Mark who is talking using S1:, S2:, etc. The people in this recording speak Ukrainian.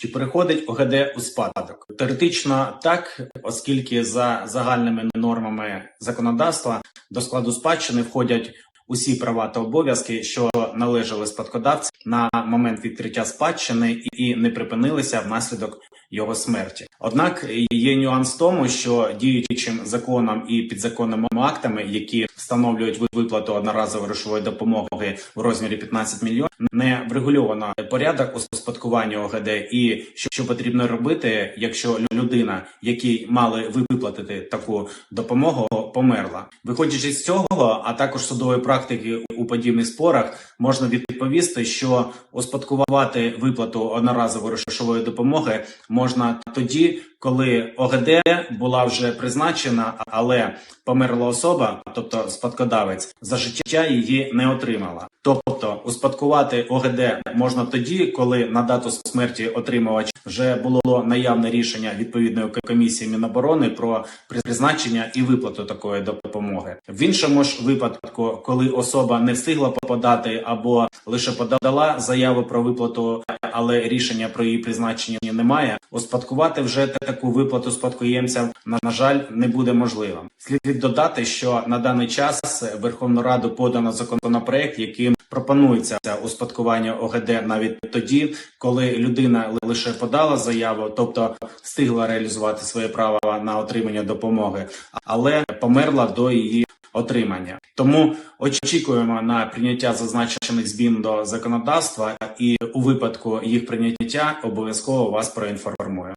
S1: Чи переходить ОГД у спадок? Теоретично так, оскільки за загальними нормами законодавства до складу спадщини входять усі права та обов'язки, що належали спадкодавцю на момент відкриття спадщини і не припинилися внаслідок його смерті. Однак є нюанс в тому, що діючим законом і підзаконними актами, які встановлюють виплату одноразової грошової допомоги в розмірі 15 мільйонів, не врегульовано порядок успадкування ОГД і що потрібно робити, якщо людина, якій мали виплатити таку допомогу, померла. Виходячи з цього, а також судової практики у подібних спорах, можна відповісти, що успадкувати виплату одноразової грошової допомоги можна тоді, коли ОГД була вже призначена, але померла особа, тобто спадкодавець, за життя її не отримала. Тобто успадкувати ОГД можна тоді, коли на дату смерті отримувач вже було наявне рішення відповідної комісії Міноборони про призначення і виплату такої допомоги. В іншому ж випадку, коли особа не встигла подати або лише подала заяву про виплату, але рішення про її призначення немає, успадкувати вже таку виплату спадкоємцям на, жаль не буде можливим. Слід додати, що на даний час Верховну Раду подано законопроект, яким пропонується успадкування ОГД навіть тоді, коли людина лише подала заяву, тобто встигла реалізувати своє право на отримання допомоги, але померла до її отримання. Тому очікуємо на прийняття зазначених змін до законодавства, і у випадку їх прийняття обов'язково вас проінформую.